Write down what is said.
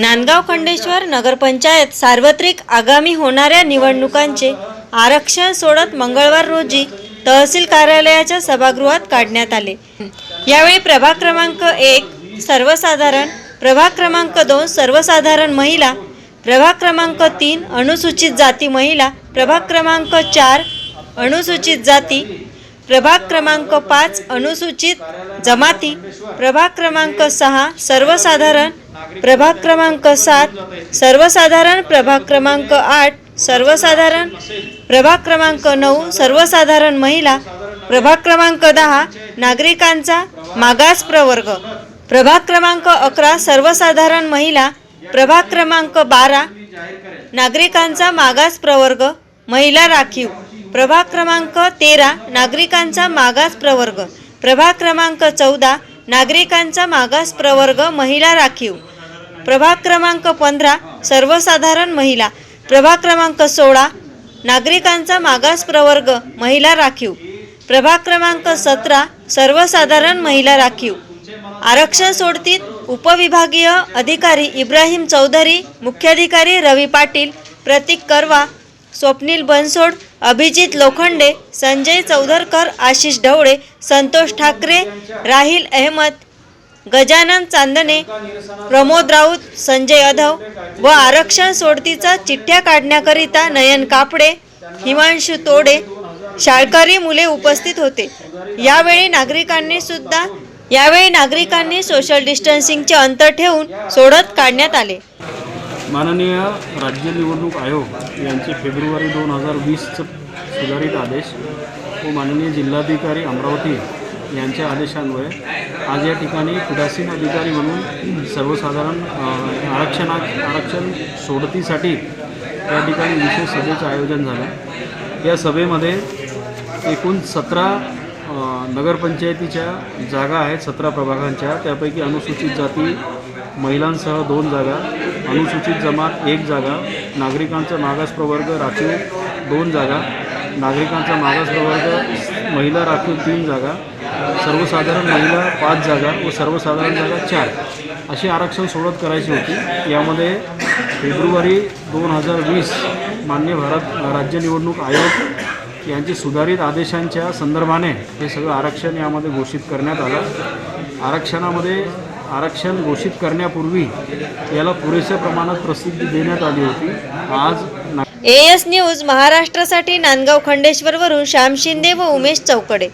नांदगाव खंडेश्वर नगरपंचायत सार्वत्रिक आगामी होणाऱ्या निवडणुकांचे आरक्षण सोडत मंगळवार रोजी तहसील कार्यालयाच्या सभागृहात काढण्यात आले. यावेळी प्रभाग क्रमांक एक सर्वसाधारण प्रभाग क्रमांक दोन सर्वसाधारण महिला प्रभाग क्रमांक तीन अनुसूचित जाती महिला प्रभाग क्रमांक चार अनुसूचित जाती प्रभाग क्रमांक पाच अनुसूचित जमाती. प्रभाग क्रमांक सहा सर्वसाधारण. प्रभाग क्रमांक सात सर्वसाधारण. प्रभाग क्रमांक आठ सर्वसाधारण. प्रभाग क्रमांक नऊ सर्वसाधारण महिला. प्रभाग क्रमांक दहा नागरिकांचा मागास प्रवर्ग. प्रभाग क्रमांक अकरा सर्वसाधारण महिला. प्रभाग क्रमांक बारा नागरिकांचा मागास प्रवर्ग महिला राखीव. प्रभाग क्रमांक तेरा नागरिकांचा मागास प्रवर्ग. प्रभाग क्रमांक चौदा नागरिकांचा मागास प्रवर्ग महिला राखीव. प्रभाग क्रमांक पंधरा सर्वसाधारण महिला. प्रभाग क्रमांक सोळा नागरिकांचा मागास प्रवर्ग महिला राखीव. प्रभाग क्रमांक सतरा सर्वसाधारण महिला राखीव. आरक्षण सोडतीत उपविभागीय अधिकारी इब्राहिम चौधरी मुख्याधिकारी रवी पाटील प्रतीक करवा स्वप्नील बनसोड अभिजित लोखंडे संजय चौधरकर आशिष ढवळे संतोष ठाकरे राहिल अहमद गजानन चांदणे प्रमोद राऊत संजय अधव व आरक्षण सोडतीचा चिठ्ठ्या काढण्याकरिता नयन कापडे हिमांशू तोडे शाळकरी मुले उपस्थित होते. यावेळी नागरिकांनी सुद्धा यावेळी नागरिकांनी सोशल डिस्टन्सिंगचे अंतर ठेवून सोडत काढण्यात आले. माननीय राज्य निवडणूक आयोग यांचे फेब्रुवारी दोन हजार वीसचं सुधारित आदेश व माननीय जिल्हाधिकारी अमरावती यांच्या आदेशान्वये आज या ठिकाणी पीठासीन अधिकारी म्हणून सर्वसाधारण आरक्षणा आरक्षण सोडतीसाठी या ठिकाणी विशेष सभेचं आयोजन झालं. या सभेमध्ये एकूण सतरा नगरपंचायतीच्या जागा आहेत सतरा प्रभागांच्या. त्यापैकी अनुसूचित जाती महिलांसह दोन जागा अनुसूचित जमात एक जागा नागरिकांचा मागास प्रवर्ग राखीव दोन जागा नागरिकांचा मागास प्रवर्ग महिला राखीव तीन जागा सर्वसाधारण महिला पाच जागा व सर्वसाधारण जागा चार. अशी आरक्षण सोडत करायची होती. यामध्ये फेब्रुवारी दोन हजार वीस मान्य भारत राज्य निवडणूक आयोग यांची सुधारित आदेशांच्या संदर्भाने हे सगळं आरक्षण यामध्ये घोषित करण्यात आलं. आरक्षणामध्ये आरक्षण घोषित करण्यापूर्वी याला पुरेशा प्रमाणात प्रसिद्धी देण्यात आली होती. आज एस एएस न्यूज महाराष्ट्रासाठी नांदगाव खंडेश्वरवरून श्याम शिंदे व उमेश चौकडे.